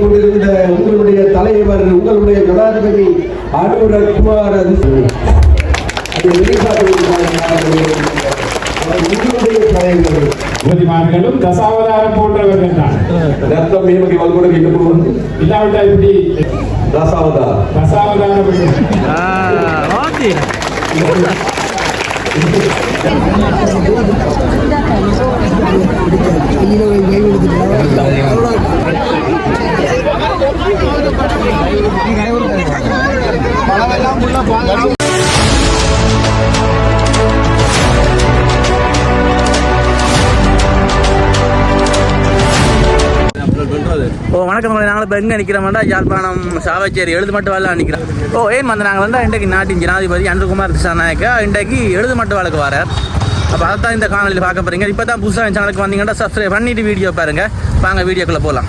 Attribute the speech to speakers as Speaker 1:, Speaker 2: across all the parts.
Speaker 1: கொண்டிருந்த உங்களுடைய தலைவர் உங்களுடைய ஜனாதிபதி அனுரக் குமார் அது
Speaker 2: உபதிமார்களும் தசாவதாரம் போன்றவர்கள் தான்.
Speaker 1: ரத்தம் மேமகி வல்கொடை இட்டு
Speaker 2: இல்லாவிட்டா இப்படி
Speaker 1: தசாவதா
Speaker 2: தசாவதாரம்.
Speaker 3: ஓ வணக்கம் நாங்கள் இப்போ எங்கே நிற்கிறோம்டா யாழ்ப்பாணம் சாவச்சேரி. எழுது மட்டும் வேலை நிற்கிறோம் ஓ ஏன் வந்து நாங்கள் வந்து இன்றைக்கு நாட்டின் ஜனாதிபதி அன்புகுமார் திசாநாயக்கா. இன்றைக்கு எழுது மட்டும் வேலைக்கு வரார். அப்போ அதை தான் இந்த காணொலியில் பார்க்க போகிறீங்க இப்போ தான் புதுசாக சேனலுக்கு வந்தீங்கன்னா சப்ஸ்கிரைப் பண்ணிட்டு வீடியோ பாருங்க. வாங்க வீடியோக்குள்ளே போகலாம்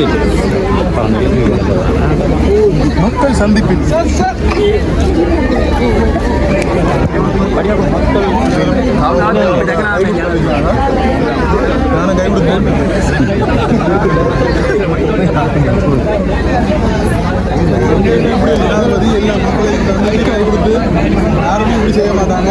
Speaker 4: জি சந்திப்பில். நானும் கை ஜனாதிபதி எல்லா மக்களையும் தந்து கை யாருமே இப்படி செய்ய மாட்டாங்க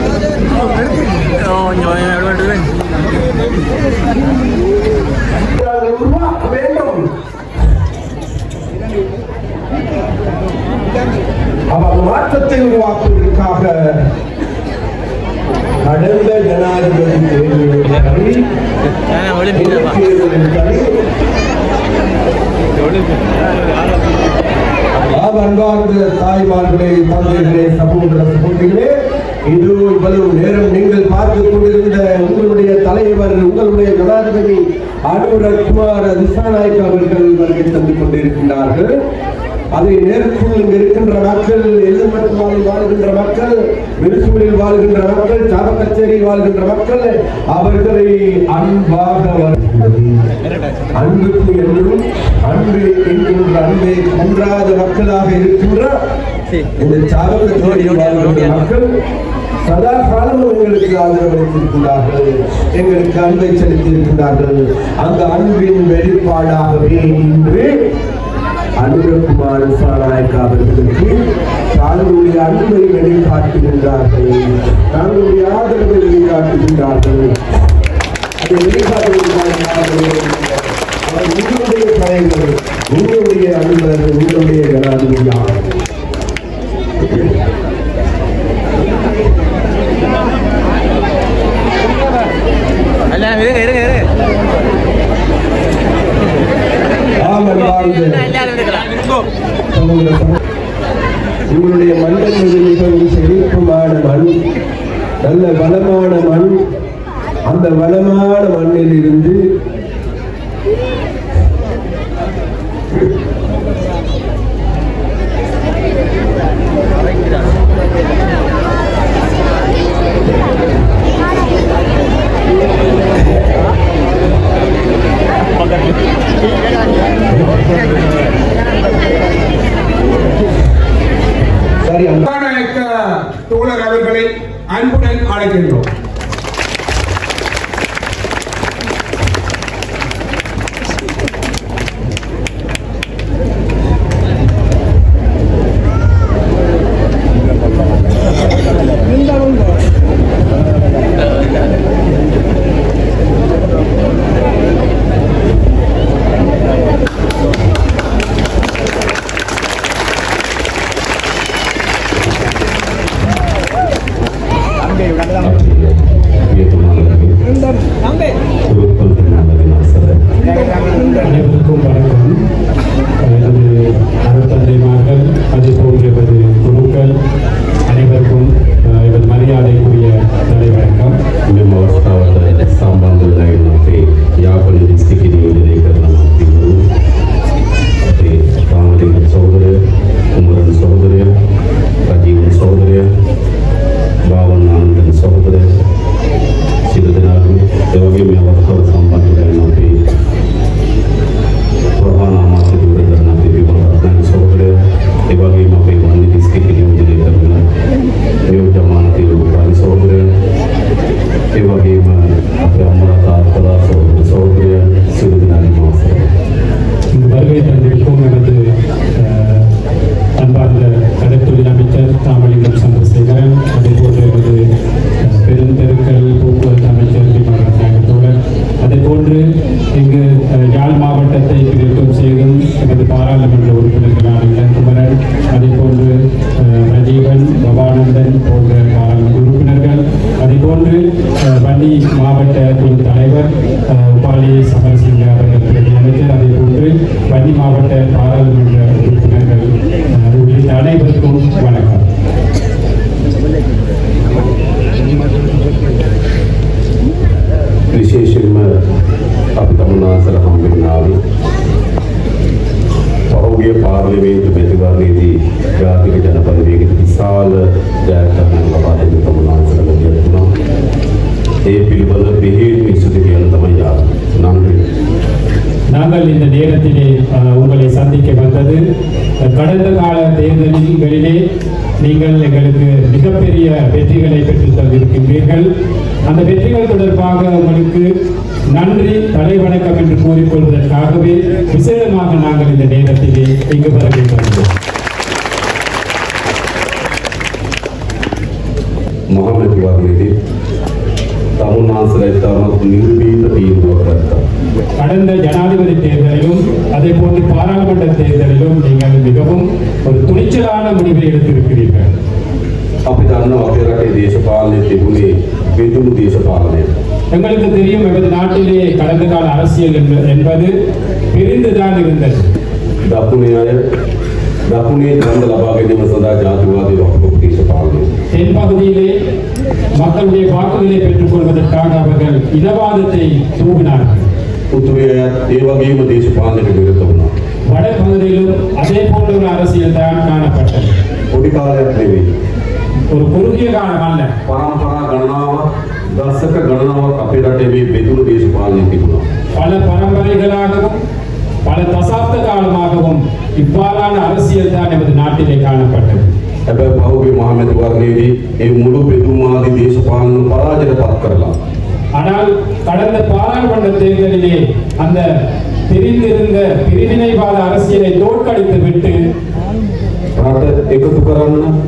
Speaker 1: அவர் மாற்றத்தை உருவாக்குவதற்காக கடந்த ஜனாதிபதி தேர்தலில் அன்பார்ந்த தாய்மார்களே தந்தைகளே சகோதர சகோதரிகளே இது இவ்வளவு நேரம் நீங்கள் பார்த்துக் கொண்டிருந்த உங்களுடைய தலைவர் உங்களுடைய ஜனாதிபதி அனுரக்குமார் திசாநாயக் அவர்கள் வருகை தந்து கொண்டிருக்கின்றார்கள். அது நேரத்தில் இங்கு இருக்கின்ற மக்கள் எதிர்மட்டுமாவில் வாழ்கின்ற மக்கள் விருசூரில் வாழ்கின்ற மக்கள் சாபக்கச்சேரியில் வாழ்கின்ற மக்கள் அவர்களை அன்பாக அன்புக்கு என்றும் அன்பு என்கின்ற அன்பை கொன்றாத மக்களாக இருக்கின்ற இந்த சாபக்கச்சேரியில் வாழ்கின்ற மக்கள் சதா காலமும் எங்களுக்கு ஆதரவளித்திருக்கிறார்கள் எங்களுக்கு அன்பை செலுத்தியிருக்கிறார்கள் அந்த அன்பின் வெளிப்பாடாகவே இன்று அனுரகுமார் சாராயக் அவர்களுக்கு தங்களுடைய அன்பை வெளிக்காட்டுகின்றார்கள் தங்களுடைய ஆதரவை வெளிக்காட்டுகின்றார்கள் அதை வெளிக்காட்டுவதற்காக உங்களுடைய தலைவர் உங்களுடைய அன்பர் உங்களுடைய ஜனாதிபதியாகும்
Speaker 3: இருங்க இருங்க இருங்க
Speaker 1: ஆமன் வாழ்ந்து உங்களுடைய மண்ணின் மீது மிகவும் செழிப்புமான மண் நல்ல வளமான மண். அந்த வளமான மண்ணில் இருந்து
Speaker 5: بندگی کی مثال دائر کرنے والا ہے جو تمنا سے لگے رہنا اے பிரிவந்த நன்றி
Speaker 2: நாங்கள் இந்த நேரத்திலே உங்களை சந்திக்க வந்தது. கடந்த கால தேர்தலிலே நீங்கள் எங்களுக்கு மிகப்பெரிய வெற்றிகளை பெற்று தந்திருக்கின்றீர்கள். அந்த வெற்றிகள் தொடர்பாக உங்களுக்கு நன்றி தலை வணக்கம் என்று கூறிக்கொள்வதற்காகவே விசேடமாக நாங்கள் இந்த நேரத்திலே இங்கு வருகின்றோம். தந்தோம்
Speaker 5: මහමැතිවරණයේදී තමුන්නාසල ඉතාමත් නිර්භීත තීන්දුවක් ගත්තා.
Speaker 2: கடந்த ஜனாதிபதி தேர்தலிலும் அதே போன்று பாராளுமன்ற தேர்தலிலும் நீங்கள் மிகவும் ஒரு துணிச்சலான முடிவை எடுத்திருக்கிறீர்கள்
Speaker 5: අපි දන්නවා අපේ රටේ දේශපාලනය තිබුණේ බෙදුණු දේශපාලනය.
Speaker 2: எங்களுக்கு தெரியும் எமது நாட்டிலே கடந்த கால அரசியல் என்ப- என்பது பிரிந்துதான் இருந்தது
Speaker 5: දකුණේ අය දකුණේ ඡන්ද ලබා ගැනීම සඳහා ජාතිවාදී
Speaker 2: தென்பகுதியிலே மக்களுடைய வாக்குகளை பெற்றுக் கொள்வதற்காக அவர்கள் இனவாதத்தை தூவினார்கள். வடபகுதியிலும் அதே போன்ற ஒரு அரசியல் தான் காணப்பட்டது. ஒரு குறுகிய காலம் அல்ல.
Speaker 5: பரம்பரா கணனாவ தசக கணனாவ கப்பிரட்டேவே பெதுரு தேசபாலனை திபுனா
Speaker 2: பல பரம்பரைகளாகவும் பல தசாப்த காலமாகவும் இவ்வாறான அரசியல் தான் எமது நாட்டிலே காணப்பட்டது.
Speaker 5: හැබැයි පහුගිය මහමැතිවරණයේදී ඒ මුළු බෙදුමාදී දේශපාලන පරාජයට පත් කරලා
Speaker 2: ஆனால் கடந்த பாராளுமன்ற தேர்தலிலே அந்த பிரிந்திருந்த பிரிவினைவாத அரசியலை தோற்கடித்து விட்டு
Speaker 5: රට එකතු කරන්න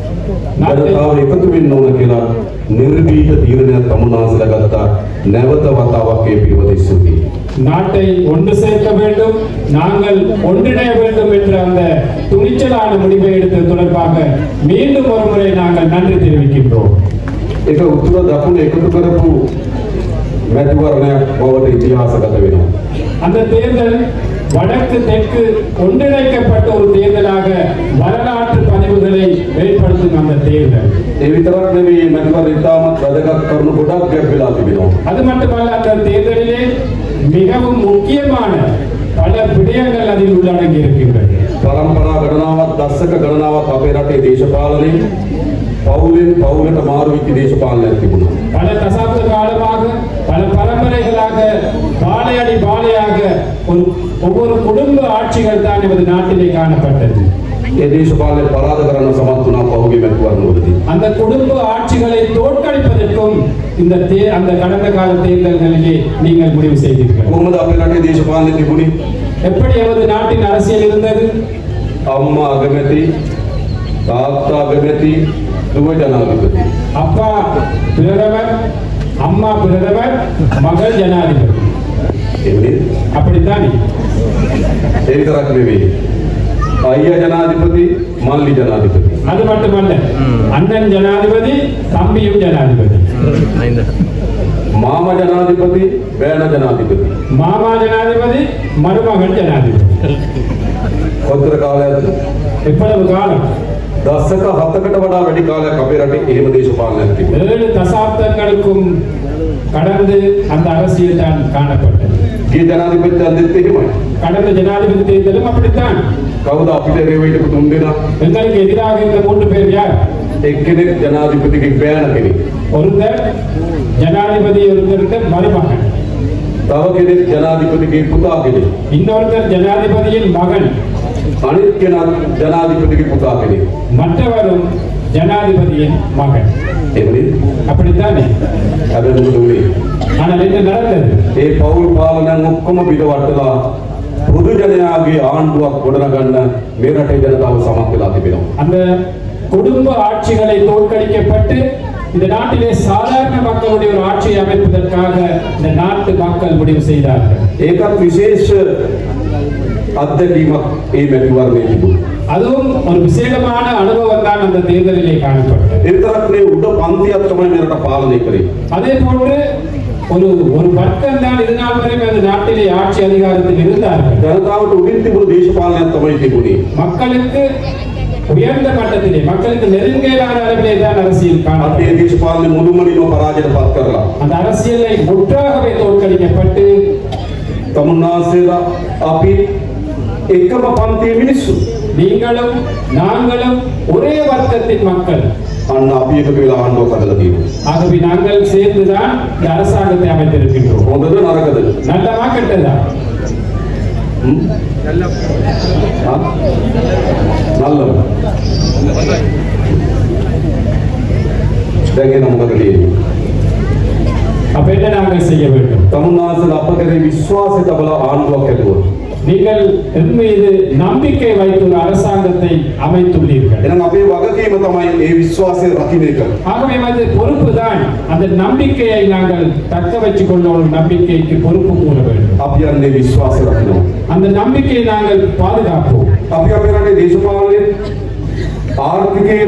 Speaker 5: ජනතාව එකතු වෙන්න ඕන කියලා නිර්භීත තීරණයක් තමුන්නාසලා ගත්තා. නැවත වතාවක් ඒ පිළිවෙත ස්තුතියි.
Speaker 2: நாட்டை ஒன்று சேர்க்க வேண்டும் நாங்கள் ஒன்றிணைய வேண்டும் என்ற அந்த துணிச்சலான முடிவை எடுத்தது தொடர்பாக மீண்டும் ஒரு முறை நாங்கள் நன்றி தெரிவிக்கின்றோம்
Speaker 5: ඒක උතුර දකුණ එකතු කරපු මැතිවරණයක් බවට ඉතිහාසගත වෙනවා.
Speaker 2: அந்த தேர்தல் வடக்கு தெற்கு ஒன்றிணைக்கப்பட்ட ஒரு தேர்தலாக வரலாற்று பதிவுகளை வெளிப்படுத்தும் அந்த தேர்தல்
Speaker 5: ඒ විතරක් නෙවෙයි මේ මැතිවරණ ඉතාමත් වැදගත් කරුණු ගොඩක් ගැබ් වෙලා තිබෙනවා.
Speaker 2: அது மட்டுமல்ல அந்த தேர்தலிலே மிகவும் முக்கியமான பல விடயங்கள் அதில் உள்ளடங்கி இருக்கின்றது
Speaker 5: පරම්පරා ගණනාවක් දශක ගණනාවක් අපේ රටේ දේශපාලනයේ පවුලෙන් පවුලට මාරු වෙච්ච දේශපාලනයක් තිබුණා.
Speaker 2: பல தசாப்த காலமாக பல பரம்பரைகளாக பாலையடி பாலையாக ஒரு ஒவ்வொரு குடும்ப ஆட்சிகள் தான் எமது நாட்டிலே காணப்பட்டது
Speaker 5: ಈ ದೇಶಪಾಲನೆ ಪರಾಧಕರನ್ನು ಸಮರ್ಥನ ಪೌಗಿ ಮೆಕ್ಕುವುದು
Speaker 2: அந்த குடும்ப ஆட்சிகளை தோற்கடிப்பதற்கும் இந்த தே அந்த கடந்த கால தேர்தல்களிலே நீங்கள் முடிவு செய்தீர்கள்.
Speaker 5: முகமது அப்படின்னாட்டி தேசபாலனுக்கு குடி
Speaker 2: எப்படி எமது நாட்டின் அரசியல் இருந்தது?
Speaker 5: அம்மா அகமதி தாத்தா அகமதி துவை ஜனாதிபதி.
Speaker 2: அப்பா பிரதமர் அம்மா பிரதமர் மகள் ஜனாதிபதி. அப்படித்தான்?
Speaker 5: எரிதராக்கு විතරක් නෙවෙයි. අයියා ජනාධිපති, මල්ලි ජනාධිපති.
Speaker 2: அது மட்டுமல்ல அண்ணன் ஜனாதிபதி தம்பியும் ஜனாதிபதி
Speaker 5: මාමා ජනාධිපති, බෑන ජනාධිපති.
Speaker 2: மாமா ஜனாதிபதி மருமகன் ஜனாதிபதி
Speaker 5: කොතර කාලයක්ද?
Speaker 2: எவ்வளவு காலம்
Speaker 5: දශක 7කට වඩා වැඩි කාලයක් අපේ රටේ එහෙම දේශපාලනයක් තිබුණා.
Speaker 2: ஏழு தசாப்தங்களுக்கும் கடந்து அந்த அரசியல் தான் காணப்பட்டது
Speaker 5: ගිය ජනාධිපති අන්දිත් එහෙමයි.
Speaker 2: கடந்த ஜனாதிபதி தேர்தலும் அப்படித்தான்
Speaker 5: කවුද අපිට රේව හිටපු තුන් දෙනා?
Speaker 2: எங்களுக்கு எதிராக இருந்த மூன்று பேர் யார்
Speaker 5: එක්කෙනෙක් ජනාධිපතිගේ බෑන කෙනෙක්.
Speaker 2: ஒருத்தர் ஜனாதிபதி ஒருத்தர் மருமகன்
Speaker 5: තව කෙනෙක් ජනාධිපතිගේ පුතා කෙනෙක්.
Speaker 2: இன்னொருத்தர் ஜனாதிபதியின் மகன்
Speaker 5: අනිත් කෙනා ජනාධිපතිගේ පුතා කෙනෙක්.
Speaker 2: மற்றவரும் ஜனாதிபதியின் மகன்
Speaker 5: එවනේ
Speaker 2: அப்படித்தானே
Speaker 5: හැබැයි මොකද උනේ?
Speaker 2: ஆனால் என்ன நடந்தது
Speaker 5: ඒ පෞල් පාලනයන් ඔක්කොම පිටවටලා பொதுஜனனாகிய ஆண்புவா கொடரகண்ண மேரட்டை ஜனதாவை சமத்தில் அதிபிடம்
Speaker 2: அந்த குடும்ப ஆட்சிகளை தோற்கடிக்கப்பட்டு இந்த நாட்டிலே சாதாரண மக்களுடைய ஒரு ஆட்சியை அமைப்பதற்காக இந்த நாட்டு மக்கள் முடிவு செய்தார்கள்.
Speaker 5: ஏகத் விசேஷ அத்தகீமக் ஏ மெட்டுவார்மே
Speaker 2: அதுவும் ஒரு விசேடமான அனுபவம் தான் அந்த தேர்தலிலே காணப்பட்டது.
Speaker 5: இத்தரத்திலே உட பந்தியத்தமாக மேரட்ட பாலனை
Speaker 2: அதே போன்று ஒரு ஒரு பட்டம் தான் இதனால் வரைக்கும் அந்த நாட்டிலே ஆட்சி அதிகாரத்தில் இருந்தார்கள்.
Speaker 5: ಜನತಾවට ಉಳಿತಿರುವ ದೇಶಪಾಲನೆ தமிழ்த்தி கூடி.
Speaker 2: மக்களுக்கு உயர்ந்த மட்டத்திலே மக்களுக்கு நெருங்கலான அளவிலே தான் அரசியல்
Speaker 5: காணப்பட்டே ದೇಶಪಾಲನೆ ಮುಳುಮಳಿನೋ ಪರಾಜಯ பார்க்கலாம்.
Speaker 2: அந்த அரசியலை முற்றாகவே தோற்கடிக்கப்பட்டு
Speaker 5: ತಮ್ಮನಾಸೇದ ಅಪಿ ಎಕ್ಕಮ ಪಂಥಿ ಮಿನಿಸು
Speaker 2: நீங்களும் நாங்களும் ஒரே வர்க்கத்தின் மக்கள்.
Speaker 5: අන්න අපි එකතු වෙලා ආණ්ඩුවක් හදලා තියෙනවා.
Speaker 2: ஆகவே நாங்கள் சேர்ந்துதான் இந்த அரசாங்கத்தை அமைத்திருக்கின்றோம்
Speaker 5: හොඳද නරකද?
Speaker 2: நல்லமா கெட்டதா
Speaker 5: හ්ම්? ආ? නල්ලම. දැන් එන මොකද කියන්නේ?
Speaker 2: அப்ப என்ன நாங்கள் செய்ய வேண்டும்
Speaker 5: තමුන්නාන්සේලා අප කරේ විශ්වාසය තබලා ආණ්ඩුවක් හැදුවා.
Speaker 2: நீங்கள் என் மீது நம்பிக்கை வைத்துள்ள அரசாங்கத்தை அமைத்துள்ளீர்கள்
Speaker 5: එහෙනම් අපේ වගකීම තමයි ඒ විශ්වාසය රකින්න එක.
Speaker 2: ஆகவே அது பொறுப்பு தான் அந்த நம்பிக்கையை நாங்கள் தக்க வச்சுக் கொள்ள ஒரு நம்பிக்கைக்கு பொறுப்பு கூற வேண்டும்
Speaker 5: අපි යන්නේ විශ්වාසය රකින්නවා.
Speaker 2: அந்த நம்பிக்கையை நாங்கள் பாதுகாப்போம்
Speaker 5: අපි අපේ රටේ දේශපාලනයේ ආර්ථිකයේ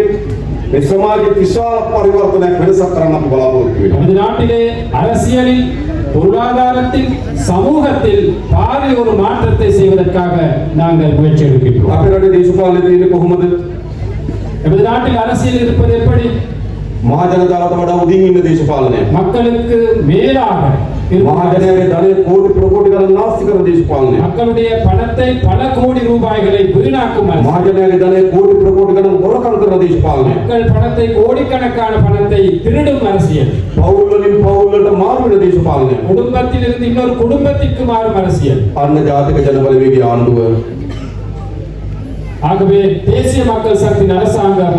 Speaker 5: මේ සමාජයේ විශාල පරිවර්තනයක් වෙනසක් කරන්න අපි බලාපොරොත්තු වෙනවා.
Speaker 2: நமது நாட்டிலே அரசியலில் பொருளாதாரத்தில் சமூகத்தில் பாரிய ஒரு மாற்றத்தை செய்வதற்காக நாங்கள் முயற்சி எடுக்கின்றோம்
Speaker 5: අපේ රටේ දේශපාලනය තියෙන්නේ කොහොමද?
Speaker 2: நமது நாட்டில் அரசியல் இருப்பது எப்படி
Speaker 5: මහ ජනතාවට වඩා උඩින් ඉන්න දේශපාලනය.
Speaker 2: மக்களுக்கு மேலாக இருப்பது.
Speaker 5: මහ ජනයාගේ ධනය කෝටි ප්‍රකෝටි ගණන් නාස්ති කරන දේශපාලනය.
Speaker 2: மக்களுடைய பணத்தை பல கோடி ரூபாய்களை வீணாக்கும் அரசு.
Speaker 5: මහ ජනයාගේ ධනය කෝටි ප්‍රකෝටි ගණන් හොරකම් කරන දේශපාලනය.
Speaker 2: மக்கள் பணத்தை கோடிக்கணக்கான பணத்தை திருடும் அரசியல்
Speaker 5: පවුල් වලින් පවුල් වලට මාරු වෙන දේශපාලනය.
Speaker 2: குடும்பத்தில் இருந்து இன்னொரு குடும்பத்திற்கு மாறும் அரசியல்
Speaker 5: අන්න ජාතික ජනබලවේගයේ ආණ්ඩුව
Speaker 2: ஆகவே தேசிய மக்கள் சக்தியின் அரசாங்கம்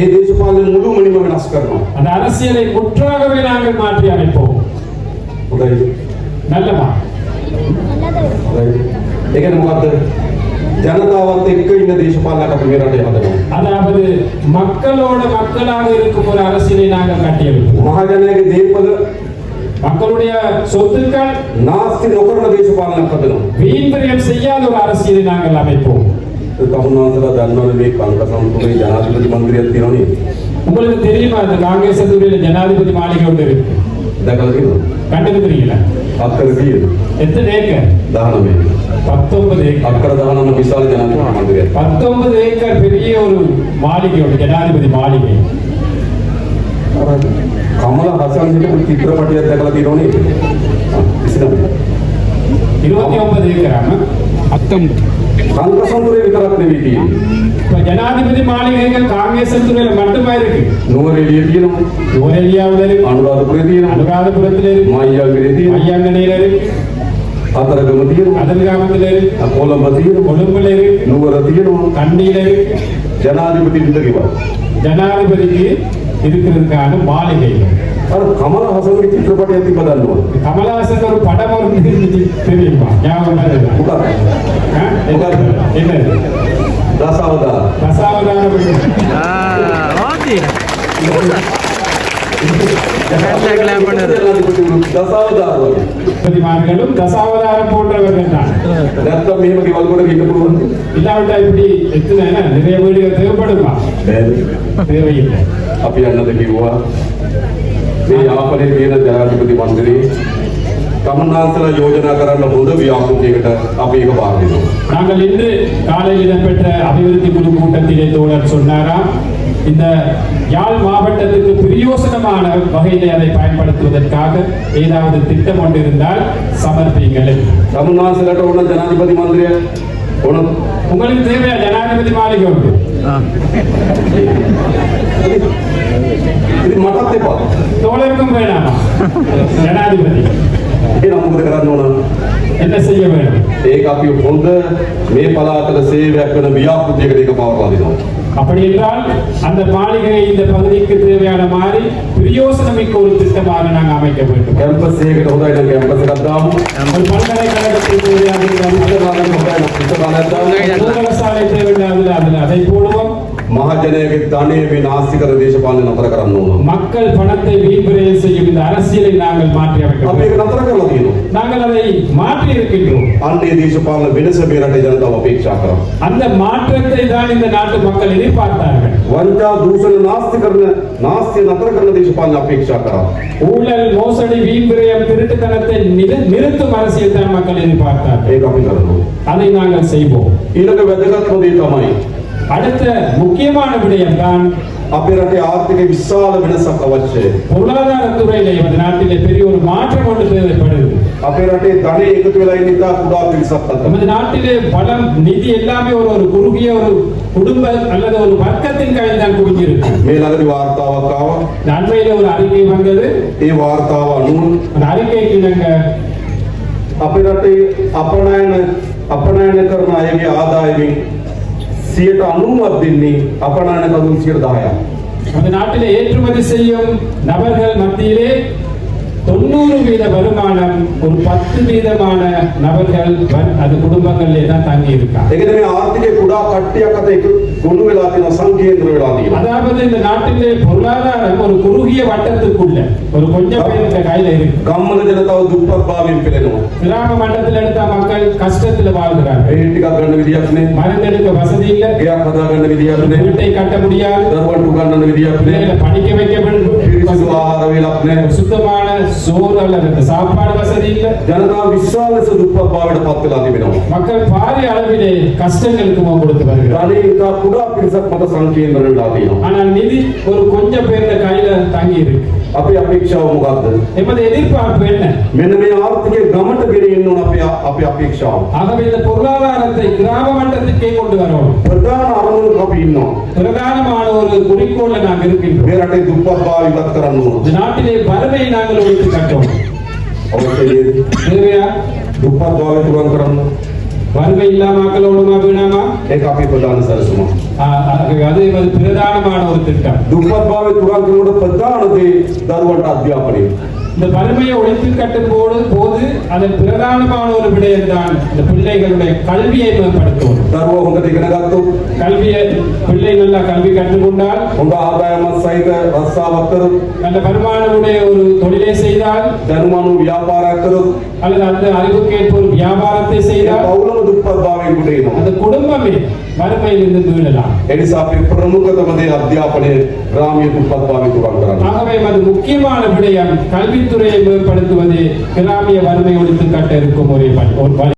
Speaker 5: ඒ දේශපාලන මුළුමනින්ම වෙනස් කරනවා.
Speaker 2: அந்த அரசியலை முற்றாகவே நாங்கள் மாற்றி அமைப்போம்
Speaker 5: কোথায় நல்ல এখানে মুখাদ্দর ஜனதாவாத்தை இந்த தேசபால்
Speaker 2: அதாவது மக்களோட மக்களாக இருக்கும் ஒரு அரசினை நாங்கள் கட்டியெழுப்போம்.
Speaker 5: மகாஜனக தேப்பது
Speaker 2: மக்களுடைய சொத்துக்கள்
Speaker 5: நாஸ்தி நுகர்ந்த தேசபாலனை
Speaker 2: பதனும் வீண்பிரியம் செய்யாத ஒரு அரசியலை நாங்கள் அமைப்போம்.
Speaker 5: கமல்நாதர் தன்னோட காங்கிரஸ் அமைப்புடைய ஜனாதிபதி மந்திரி இருக்கிறோம்
Speaker 2: உங்களுக்கு தெரியுமா ஜனாதிபதி மாளிகை கண்டுக்கிறீங்களா
Speaker 5: అక్కడికి
Speaker 2: எத்தனை ஏக்கர்?
Speaker 5: దానమే
Speaker 2: பத்தொன்பது ஏக்கர்.
Speaker 5: అక్కడ దానన్న
Speaker 2: பத்தொன்பது ஏக்கர் பெரிய ஒரு மாளிகை ஒரு ஜனாதிபதி மாளிகை.
Speaker 5: కమల హాసన్ చెప్పి ఇప్పుడు చిత్రపటి దగ్గర
Speaker 2: இருபத்தி ஒன்பது
Speaker 5: ஏக்கர்? அத்தொன்பது அங்கசந்தூரை விதரத்தினை வீதியில்
Speaker 2: இப்ப ஜனாதிபதி மாளிகைகள் காங்கேசந்தூரில் மட்டுமா இருக்கு?
Speaker 5: நூறில் எதியும்
Speaker 2: நூறெலியாவில் இருக்கு
Speaker 5: அனுராதபுரத்தில்
Speaker 2: அனுராதபுரத்தில் இருக்கு
Speaker 5: மாயாங்கிரதி
Speaker 2: மாயாங்கனியில் இருக்கு
Speaker 5: அதற்கு மத்தியில்
Speaker 2: அதன்காமத்தில் இருக்கு
Speaker 5: அப்போல மத்தியில்
Speaker 2: கொழும்புல இருக்கு
Speaker 5: நூறத்தியும்
Speaker 2: கண்டியில்
Speaker 5: ஜனாதிபதி
Speaker 2: ஜனாதிபதிக்கு இருக்கிறதுக்கான மாளிகைகள்.
Speaker 5: අර කමල හසන්ගේ චිත්‍රපටයක් තිබ්බ දන්නවා.
Speaker 2: கமலஹாசன் ஒரு படம் ஒரு இருந்துச்சு, தெரியுமா ஞாபகம் வருதா?
Speaker 5: මොකක්ද?
Speaker 2: ஆ? என்னது? என்னது
Speaker 5: දසවදා.
Speaker 2: தசாவதார
Speaker 3: ஆ ஓகே ஹேண்ட்பேக்லாம் பண்ணுது
Speaker 5: ජනාධිපතිවරු දසවදා වගේ.
Speaker 2: பதிமார்களும் தசாவதாரம் போன்றவர்கள் தான்
Speaker 5: නැත්තම් මෙහෙම ගෙවල් කොට ඉන්න පුළුවන්.
Speaker 2: இல்லாவிட்டா இப்படி எத்தனை என்ன, நிறைய வீடுகள் தேவைப்படுமா
Speaker 5: බෑනේ.
Speaker 2: தேவையில்லை
Speaker 5: අපි යන්නද మీ యాపనే వీర జనాధిపతి మంత్రి கமல்நாசன யோஜனாக்காரர்கள் போது வியாபம் செய்கிற அபிக பாரதி
Speaker 2: நாங்கள் இன்று காலையில் இடம்பெற்ற அபிவிருத்தி குழு கூட்டத்திலே தோழர் சொன்னாராம் இந்த யாழ் மாவட்டத்துக்கு பிரயோசனமான வகையிலே அதை பயன்படுத்துவதற்காக ஏதாவது திட்டம் கொண்டிருந்தால் இருந்தால் சமர்ப்பிங்கள்
Speaker 5: கமல்நாசன ஜனாதிபதி மந்திரி
Speaker 2: உங்களுக்கு தேவையா ஜனாதிபதி மாளிகை உண்டு
Speaker 3: ஆ
Speaker 5: ඉතින් මටත් එපා.
Speaker 2: தோழருக்கும் வேணாமா ஜனாதிபதி
Speaker 5: එහෙනම් මොකද කරන්න ඕන?
Speaker 2: என்ன செய்ய வேண்டும்
Speaker 5: ඒක අපි හොඳ මේ පළාතට සේවයක් කරන ව්‍යාපෘතියකට ඒක පවර්ලා දෙනවා.
Speaker 2: அப்படி என்றால் அந்த மாளிகையை இந்த பகுதிக்கு தேவையான மாதிரி பிரயோசனமிக்க ஒரு திட்டமாக நாங்கள் அமைக்க வேண்டும்
Speaker 5: කැම්පස් එකකට හොඳයි නම් කැම්පස් එකක් දාමු.
Speaker 2: ஒரு பல்கலைக்கழகத்தில் தேவையான இந்த
Speaker 5: පුස්තකාලයක් හොඳයි නම් පුස්තකාලයක් දාමු.
Speaker 2: நூலகசாலை தேவையான அதுல அதுல அதை போடுவோம்
Speaker 5: මහජනයාගේ ධනය මේ නාස්ති කර දේශපාලනය නතර කරන්න ඕන.
Speaker 2: மக்கள் பணத்தை வீண்விரயம் செய்யும் இந்த அரசியலை நாங்கள் மாற்றி அமைக்க
Speaker 5: අපි ඒක
Speaker 2: வேண்டும்.
Speaker 5: නතර කරලා තියෙනවා.
Speaker 2: நாங்கள் அதை மாற்றி இருக்கின்றோம்
Speaker 5: අන්නේ දේශපාලන වෙනස මේ රටේ ජනතාව අපේක්ෂා කරා.
Speaker 2: அந்த மாற்றத்தை தான் இந்த நாட்டு மக்கள் எதிர்பார்த்தார்கள்
Speaker 5: වංචා දූෂණ නාස්ති කරන නාස්තිය නතර කරන දේශපාලන අපේක්ෂා කරා.
Speaker 2: ஊழல் மோசடி வீண்விரயம் திருட்டுத்தனத்தை நிறு- நிறுத்தும் அரசியல் தான் மக்கள் எதிர்பார்த்தார்கள்
Speaker 5: ඒක අපි කරනවා.
Speaker 2: அதை நாங்கள் செய்வோம்
Speaker 5: ඊළඟ වැදගත්ම දේ තමයි
Speaker 2: அடுத்த முக்கியமான விடயம் தான்
Speaker 5: අපේ රටේ ආර්ථික විශාල වෙනසක් අවශ්‍යයි.
Speaker 2: பொருளாதாரத்துறையிலே இந்த நாட்டிலே பெரிய ஒரு மாற்றம் ஒன்று தேவைப்படுது
Speaker 5: අපේ රටේ ධනය එකතු වෙලා ඉන්න ඉතා කුඩා පිරිසක් අතර.
Speaker 2: நமது நாட்டிலே பலம் நிதி எல்லாமே ஒரு ஒரு குறுகிய ஒரு குடும்ப அல்லது ஒரு வர்க்கத்தின் கையில் தான் குவிஞ்சிருக்கு
Speaker 5: මේ ළඟදී වාර්තාවක් ආවා.
Speaker 2: இந்த அண்மையில ஒரு அறிக்கை வந்தது
Speaker 5: ඒ වාර්තාව අනුව
Speaker 2: அந்த அறிக்கைக்கு நாங்க
Speaker 5: අපේ රටේ අපනයන අපනයන කරන අයගේ ආදායමින් 90ක් දෙන්නේ අපනයන කරුන් 10ක්.
Speaker 2: அந்த நாட்டிலே ஏற்றுமதி செய்யும் நபர்கள் மத்தியிலே தொண்ணூறு வீத வருமானம் ஒரு பத்து வீதமான நபர்கள் வ- அது குடும்பங்களிலே தான் தங்கி இருக்காங்க
Speaker 5: ඒකද මේ ආර්ථිකයේ කුඩා කට්ටියක් අතර එක ගොනු වෙලා තියෙන සංකේන්ද්‍ර වෙලා තියෙනවා.
Speaker 2: அதாவது இந்த நாட்டிலே பொருளாதாரம் ஒரு குறுகிய வட்டத்துக்குள்ள ஒரு கொஞ்சம் பேர் இந்த கையில இருக்கு.
Speaker 5: கம்முன்னு எடுத்தா துப்பப்பாவின் பிள்ளைங்க
Speaker 2: கிராம மண்டலத்தில் எடுத்த மக்கள் கஷ்டத்துல
Speaker 5: வாழ்கிறாங்க வீட்டு காக்கண்ட விதியாசனே
Speaker 2: மருந்தெடுக்க வசதி இல்ல.
Speaker 5: கேயா கதாகண்ட விதியாசனே
Speaker 2: வீட்டை கட்ட முடியாது.
Speaker 5: தர்வட்டு
Speaker 2: கண்ட
Speaker 5: விதியாசனே
Speaker 2: படிக்க வைக்க வேண்டும். சுத்தமான சோறு அல்லது சாப்பாடு வசதி இல்ல.
Speaker 5: ஜனதா விசாலச துப்பப்பாவிட பார்த்துலாம் வேணும்
Speaker 2: மக்கள் பாரிய அளவிலே கஷ்டங்களுக்கு முகம் கொடுத்து வருகிறார்
Speaker 5: புடா பிரிசக் மத சங்கேந்திரம்
Speaker 2: ஆனால் நிதி ஒரு கொஞ்சம் பேர் கையில தங்கி இருக்கு.
Speaker 5: අපේ අපේක්ෂාව මොකක්ද?
Speaker 2: எமது எதிர்பார்ப்பு என்ன
Speaker 5: මෙන්න මේ ආර්ථිකය ගමට ගෙනියන්න ඕන අපේ අපේ අපේක්ෂාව.
Speaker 2: ஆகவே இந்த பொருளாதாரத்தை கிராம மட்டத்துக்கே கொண்டு வரணும்
Speaker 5: ප්‍රධාන අරමුණක අපි ඉන්නවා.
Speaker 2: பிரதானமான ஒரு குறிக்கோள்ல நாங்கள் இருக்கின்றோம்
Speaker 5: මේ රටේ දුප්පත් භාවය ඉවත් කරන්න ඕන.
Speaker 2: இந்த நாட்டிலே வறுமையை நாங்கள் ஒழித்து கட்டோம்
Speaker 5: අවශ්‍යයි.
Speaker 2: தேவையா
Speaker 5: දුප්පත් භාවය තුරන් කරන්න.
Speaker 2: வறுமை இல்லாம மக்களோடுமா வீணாமா
Speaker 5: காப்பி
Speaker 2: போட்டாலும் சரசுமா? அதே மாதிரி பிரதானமான ஒரு திட்டம்.
Speaker 5: ದುಪ್ಪದ್ಭಾವಿ ತುರಾಂಕಿ ಪ್ರಧಾನತೆ ತರುವಂತ ಅಧ್ಯಾಪನೆ
Speaker 2: இந்த வறுமையை ஒழித்து கட்டும்போது போது அதன் பிரதானமான ஒரு விடயம் தான் இந்த பிள்ளைகளுடைய கல்வியை
Speaker 5: மேம்படுத்தும் சர்வோகத்தை கிணகாத்து
Speaker 2: கல்வியை பிள்ளை நல்லா கல்வி கற்றுக்கொண்டால்
Speaker 5: உங்க ஆதாயம சைத ரசாவத்தரு
Speaker 2: நல்ல வருமானமுடைய ஒரு தொழிலை செய்தால்
Speaker 5: தருமானம் வியாபாரத்தரு
Speaker 2: அல்லது அந்த அறிவுக்கேற்ப ஒரு வியாபாரத்தை செய்தால்
Speaker 5: பௌலம் துப்பர்பாவை முடியும்
Speaker 2: அந்த குடும்பமே வறுமையிலிருந்து மீளலாம்
Speaker 5: එනිසා අපේ ප්‍රමුඛතම දේ අධ්‍යාපනය ග්‍රාමීය දුප්පත් භාවය තුරන් කරන්න.
Speaker 2: ஆகவே அது முக்கியமான விடயம் கல்வித்துறையை மேம்படுத்துவது கிராமிய வறுமை ஒழித்து கட்ட இருக்கும் ஒரு வழி- ஒரு வழி